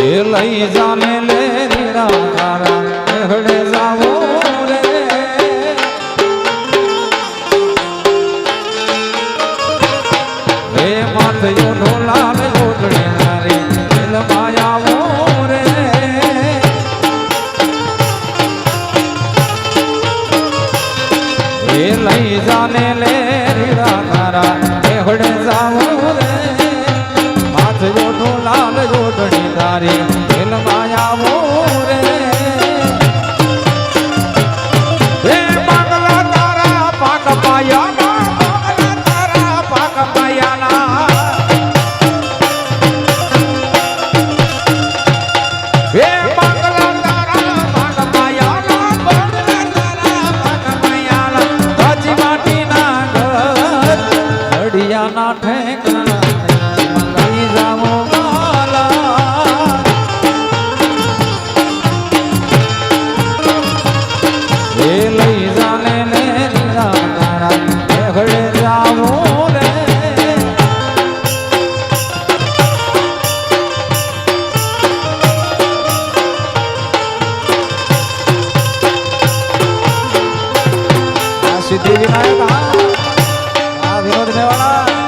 એ લઈ જાને લે રીરા તારા સિદ્ધિ વિનાયક હા. વિનોદ મેવાડા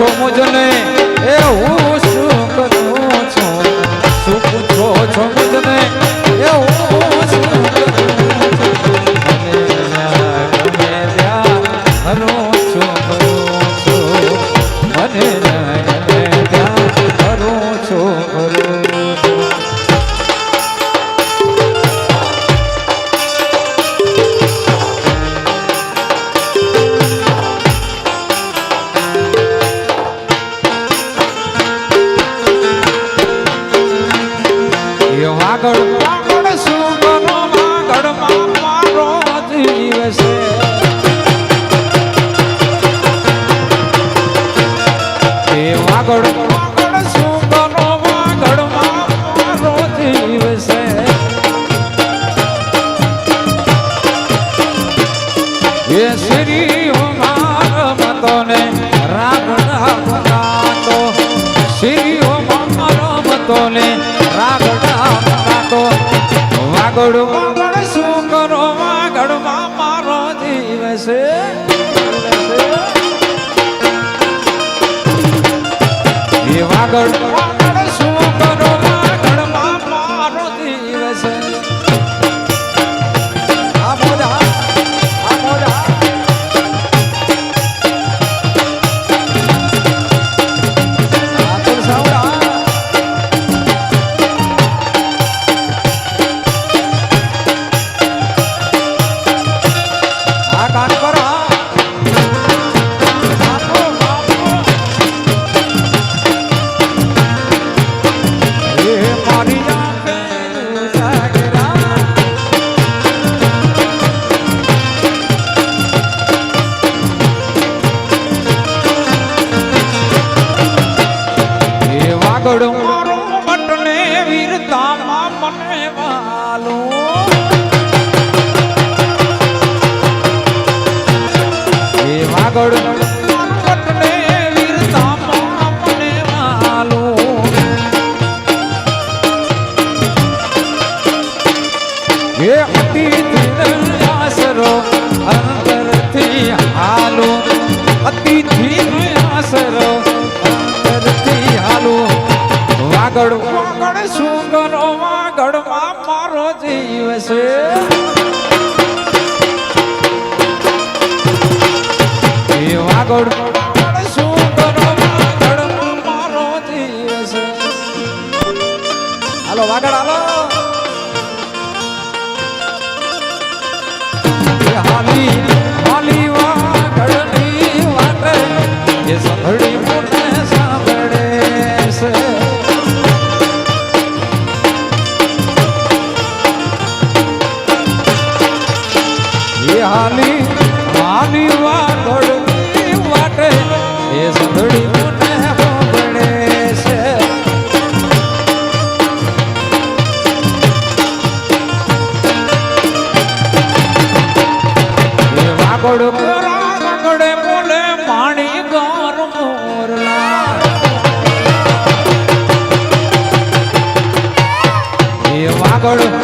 সমজনে Jagarta. આગળમાં પણ શું કરો? આગળમાં મારો જીવ છે. આગળ શું કરો? આગળમાં મારો જીવ છે. આગળ પટને વીરતા આપણે વાલો. હે હાલો. અતિથિ આસરો અંતરથી હાલો. વાગડ વાગડ શું કરો વાગડમાં મારો જીવ છે. ખોડકરા રંગડે મોલે માણી ગાર મોરલા એ વાગડ